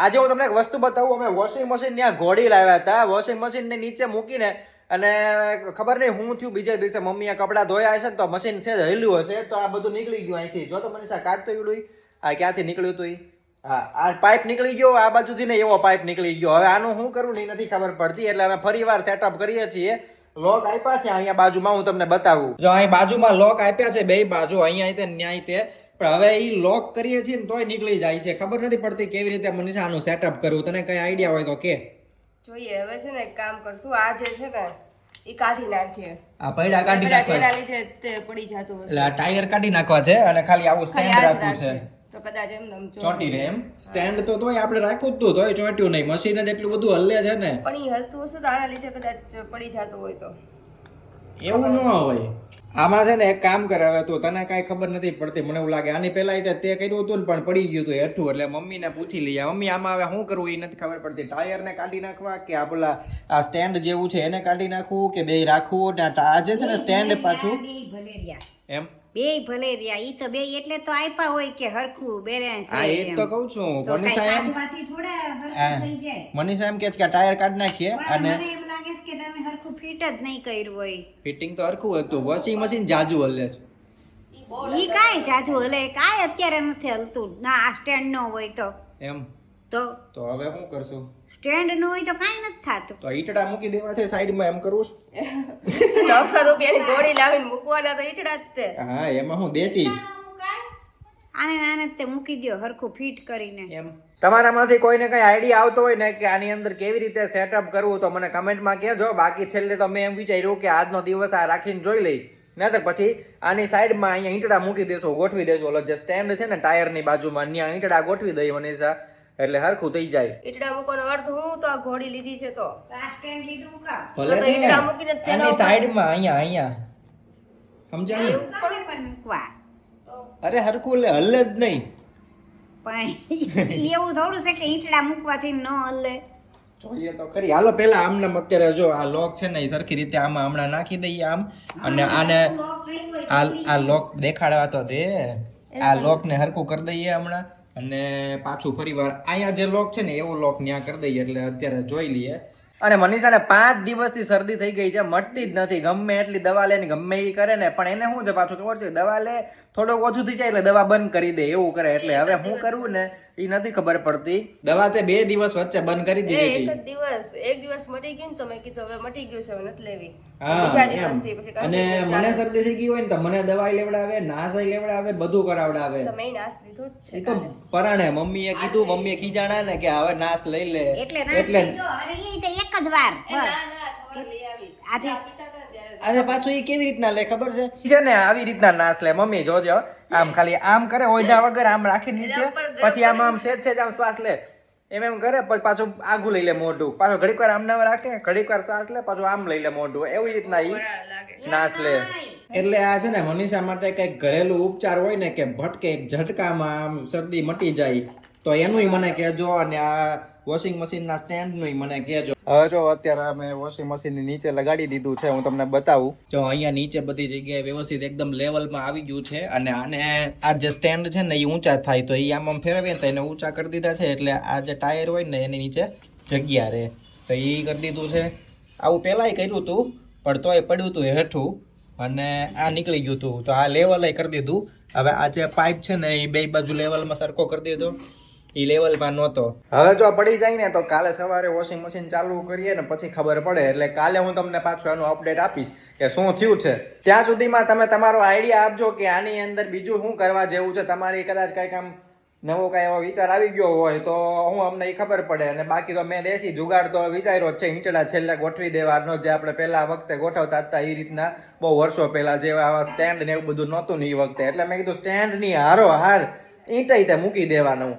આજે હું તમને એક વસ્તુ બતાવું. અમે વોશિંગ મશીન ત્યાં ઘોડી લાવ્યા હતા. વોશિંગ મશીન ને નીચે મૂકીને અને ખબર નહીં હું થયું બીજા દિવસે મમ્મીએ કપડાં ધોયા હશે ને તો મશીન છે જ હલ્યું હશે. તો આ બધું નીકળી ગયું અહીંથી. જો તો મનીષા કાઢતો ઈવડું આ ક્યાંથી નીકળ્યું હતું હા, આ પાઇપ નીકળી ગયો. આ બાજુથી ને એવો પાઇપ નીકળી ગયો. હવે આનું શું કરવું ને નથી ખબર પડતી. એટલે અમે ફરી વાર સેટઅપ કરીએ છીએ. લોક આપ્યા છે. અહીંયા બાજુમાં હું તમને બતાવું. જો અહીં બાજુમાં લોક આપ્યા છે બે બાજુ. અહીંયા તે ન્યાય તે. પણ હવે એ લોક કરીએ છીએ ને તોય નીકળી જાય છે. ખબર નથી પડતી કેવી રીતે મનીષા આનું સેટઅપ કરવું. તને કઈ આઈડિયા હોય તો કે. જોઈએ હવે છે ને એક કામ કરશું. આ જે છે ને એ કાઢી નાખીએ. આ પૈડા કાઢી નાખવા. એના લીધે તે પડી જતું હશે. એટલે આ ટાયર કાઢી નાખવા છે અને ખાલી આવું સ્ટેન્ડ રાખવું છે. તો કદાચ એમ નમ ચોટી રહે એમ. સ્ટેન્ડ તો તોય આપણે રાખ્યું જ તોય ચોટ્યું નહીં. મશીન જ એટલું બધું હલ્લે છે ને. પણ એ હલતું હશે તો આના લીધે કદાચ પડી જતું હોય તો. એવું ન હોય. આમાં છે ને એક કામ કરે હવે તું તને કાંઈ ખબર નથી પડતી. મને એવું લાગે આની પહેલા તે કર્યું હતું ને પણ પડી ગયું હતું હેઠું એટલે મમ્મીને પૂછી લઈએ. મમ્મી આમાં હવે શું કરવું એ નથી ખબર પડતી. ટાયરને કાઢી નાખવા કે આ પેલા આ સ્ટેન્ડ જેવું છે એને કાઢી નાખવું કે બે રાખવું? ને આ ટા- આ જે છે ને સ્ટેન્ડ પાછું એમ? બે ભલે રહ્યા ઈ તો બે એટલે તો આપ્યા હોય કે હરખું બેલેન્સ હા એ તો કહું છું. મનીષા એમ મનીષા એમ કે છે કે ટાયર કાઢી નાખીએ અને મને એમ લાગે છે કે તમે હરખું ફિટ જ નહીં કર્યું હોય. ફિટિંગ તો હરખું હતું વોશિંગ મશીન જાજુ હલે છે. ઈ કાઈ જાજુ હલે? કાઈ અત્યારે નથી હલતું. ના આ સ્ટેન્ડ નો હોય તો. એમ? તો? તો હવે શું કરશું? સ્ટેન્ડ નો હોય તો કાઈ નથી થાતું. તો ઈટડા મૂકી દેવા છે સાઈડમાં એમ કરવું છે? નવસો રૂપિયાની ગોળી લાવીને મૂકવાના તો ઈટડા જ તે હા એમાં હું દેશી. જ તે મૂકી દો હરખું ફિટ કરીને. એમ. તમારામાંથી કોઈને કઈ આઈડિયા આવતો હોય ને કે આની અંદર કેવી રીતે સેટઅપ કરવું તો મને કમેન્ટમાં કહેજો. બાકી છેલ્લે તો મેં એમ વિચાર્યું કે આજનો દિવસ આ રાખીને જોઈ લઈ. નહીતર પછી આની સાઈડમાં અહીંયા ઈંટડા મૂકી દેશો ગોઠવી દેશો ઓલો જે સ્ટેન્ડ છે ને ટાયરની બાજુમાં ત્યાં ઈંટડા ગોઠવી દઈ મનીષા. એટલે હરખું થઈ જાય. ઈટડા મૂકવાનો અર્થ હું? તો આ ઘોડી લીધી છે તો. આ સ્ટેન્ડ લીધું કા ભલે તો ઈંટડા મૂકીને તેના સાઈડમાં અહીંયા અહીંયા. સમજાય એવું પણ મૂકવા. અરે હરખું એટલે હલે જ નહીં. પણ એવું થોડું છે કે ઈંટડા મૂકવાથી ન હલે. જોઈએ તો ખરી. હાલો પેલા આમને અત્યારે જો આ લોક છે ને એ સરખી રીતે આમાં હમણાં નાખી દઈએ આમ. અને આને આ આ લોક દેખાડવા તો દે. આ લોક ને હરખું કરી દઈએ હમણાં. અને પાછું ફરીવાર અહીંયા જે લોક છે ને એવો લોક ન્યા કરી દઈએ. એટલે અત્યારે જોઈ લઈએ. અને મનીષાને પાંચ દિવસથી શરદી થઈ ગઈ છે. મટતી જ નથી. ગમે એટલી દવા લે ને ગમે એ કરે ને. પણ એને શું છે પાછું ખબર છે? દવા લે થોડુંક ઓછું થઈ જાય એટલે દવા બંધ કરી દે એવું કરે. એટલે હવે હું કરવું ને એ નથી ખબર પડતી. દવા તે બે દિવસ વચ્ચે બંધ કરી દીધી એક જ દિવસ એક દિવસ મટી ગયું ને તો મેં કીધું હવે મટી ગયું છે હવે નથી લેવી. હા, બીજા દિવસથી પછી અને મને શરદી થઈ ગઈ હોય ને તો મને દવાઈ લેવડાવે નાસાઈ લેવડાવે બધું કરાવડાવે. તો મેં નાસ લીધો જ એ છે તો પરાણે મમ્મીએ કીધું મમ્મીએ ખીજાણા ને કે હવે નાશ લઈ લે. એટલે ના સીધો અરે એ તો એક જ વાર બસ. આજે અને પાછું એ કેવી રીતના લે ખબર છે? છે ને આવી રીતના નાશ લે મમ્મી જોજો. આમ ખાલી આમ કરે ઓઢા વગર આમ રાખી નીચે પછી આમ આમ સેજ સેજ આમ શ્વાસ લે. એમ એમ કરે પછી પાછું આગું લઈ લે મોઢું. પાછું ઘડીક વાર આમ ના રાખે ઘડીક વાર શ્વાસ લે પાછું આમ લઈ લે મોઢું. એવી રીતના ઈ નાશ લે. એટલે આ છે ને મનીષા માટે કંઈક ઘરેલું ઉપચાર હોય ને કે ભટકે એક ઝટકામાં આમ શરદી મટી જાય. તો એનુંય મને કહેજો અને આ વોશિંગ મશીનના સ્ટેન્ડનુંય મને કહેજો. હવે જો અત્યારે અમે વોશિંગ મશીનની નીચે લગાડી દીધું છે હું તમને બતાવું. જો અહીંયા નીચે બધી જગ્યાએ વ્યવસ્થિત એકદમ લેવલમાં આવી ગયું છે અને આને આ જે સ્ટેન્ડ છે ને એ ઊંચા થાય તો એ આમ આમ ફેરવીએ તો એને ઊંચા કરી દીધા છે એટલે આ જે ટાયર હોય ને એની નીચે જગ્યા રહે. તો એ કરી દીધું છે. આવું પહેલાંય કર્યું હતું પણ તોય પડ્યું હતું હેઠું અને આ નીકળી ગયું હતું તો આ લેવલ કરી દીધું. હવે આ જે પાઇપ છે ને એ બે બાજુ લેવલમાં સરખો કરી દીધો એ લેવલમાં નહોતો. હવે જો પડી જાય ને તો કાલે સવારે વોશિંગ મશીન ચાલુ કરીએ ને પછી ખબર પડે. એટલે કાલે હું તમને પાછું એનું અપડેટ આપીશ કે શું થયું છે. ત્યાં સુધીમાં તમે તમારો આઈડિયા આપજો કે આની અંદર બીજું શું કરવા જેવું છે. તમારી કદાચ કંઈક આમ નવો કાંઈ એવો વિચાર આવી ગયો હોય તો હું અમને એ ખબર પડે. અને બાકી તો મેં દેશી જુગાડ તો વિચાર્યો છે. ઈંટડા છેલ્લે ગોઠવી દેવાનો જે આપણે પહેલા વખતે ગોઠવતા હતા એ રીતના બહુ વર્ષો પહેલા જેવા આવા સ્ટેન્ડ ને એવું બધું નહોતું ને એ વખતે. એટલે મેં કીધું સ્ટેન્ડની હારો હાર ઈંટાઈ તે મૂકી દેવાનું.